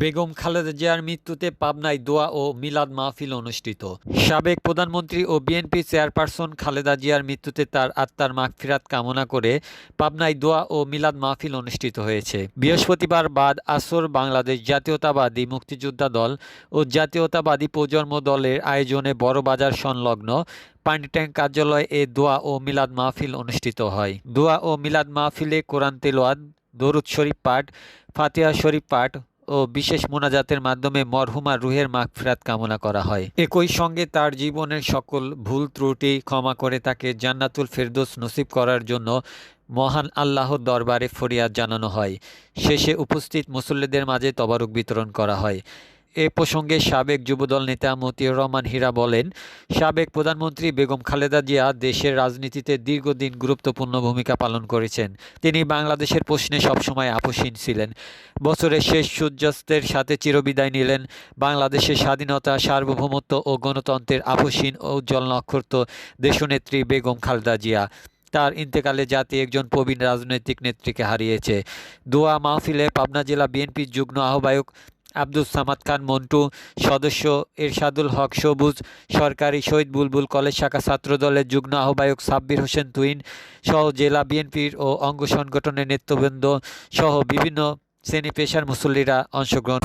বেগম খালেদা জিয়ার মৃত্যুতে পাবনায় দোয়া ও মিলাদ মাহফিল অনুষ্ঠিত। সাবেক প্রধানমন্ত্রী ও বিএনপি চেয়ারপারসন খালেদা জিয়ার মৃত্যুতে তার আত্মার মাগফিরাত কামনা করে পাবনায় দোয়া ও মিলাদ মাহফিল অনুষ্ঠিত হয়েছে। বৃহস্পতিবার বাদ আসর বাংলাদেশ জাতীয়তাবাদী মুক্তিযোদ্ধা দল ও জাতীয়তাবাদী প্রজন্ম দলের আয়োজনে বড় বাজার সংলগ্ন পানি ট্যাঙ্ক কার্যালয়ে এ দোয়া ও মিলাদ মাহফিল অনুষ্ঠিত হয়। দোয়া ও মিলাদ মাহফিলে কোরআন তেলোয়াদ দরুদ শরীফ পাঠ, ফাতিহা শরীফ পাঠ ও বিশেষ মোনাজাতের মাধ্যমে মরহুমা রুহের মাগফিরাত কামনা করা হয়। একই সঙ্গে তার জীবনের সকল ভুল ত্রুটি ক্ষমা করে তাকে জান্নাতুল ফেরদোস নসিব করার জন্য মহান আল্লাহর দরবারে ফরিয়াদ জানানো হয়। শেষে উপস্থিত মুসল্লিদের মাঝে তবারক বিতরণ করা হয়। এ প্রসঙ্গে সাবেক যুবদল নেতা মতিউর রহমান হীরা বলেন, সাবেক প্রধানমন্ত্রী বেগম খালেদা জিয়া দেশের রাজনীতিতে দীর্ঘদিন গুরুত্বপূর্ণ ভূমিকা পালন করেছেন। তিনি বাংলাদেশের প্রশ্নে সবসময় আপোষহীন ছিলেন। বছরের শেষ সূর্যাস্তের সাথে চিরবিদায় নিলেন বাংলাদেশের স্বাধীনতা, সার্বভৌমত্ব ও গণতন্ত্রের আপোষহীন উজ্জ্বল নক্ষত্র দেশনেত্রী বেগম খালেদা জিয়া। তার ইন্তেকালে জাতি একজন প্রবীণ রাজনৈতিক নেত্রীকে হারিয়েছে। দোয়া মাহফিলে পাবনা জেলা বিএনপির যুগ্ম আহ্বায়ক আব্দুল সামাদ খান, মন্টু, সদস্য এরশাদুল হক, সবুজ সরকারি শহীদ বুলবুল কলেজ শাখা ছাত্রদলের যুগ্ম আহ্বায়ক সাব্বির হোসেন তুইন সহ জেলা বিএনপির ও অঙ্গ সংগঠনের নেতৃবৃন্দ সহ বিভিন্ন শ্রেণি পেশার মুসল্লিরা অংশগ্রহণ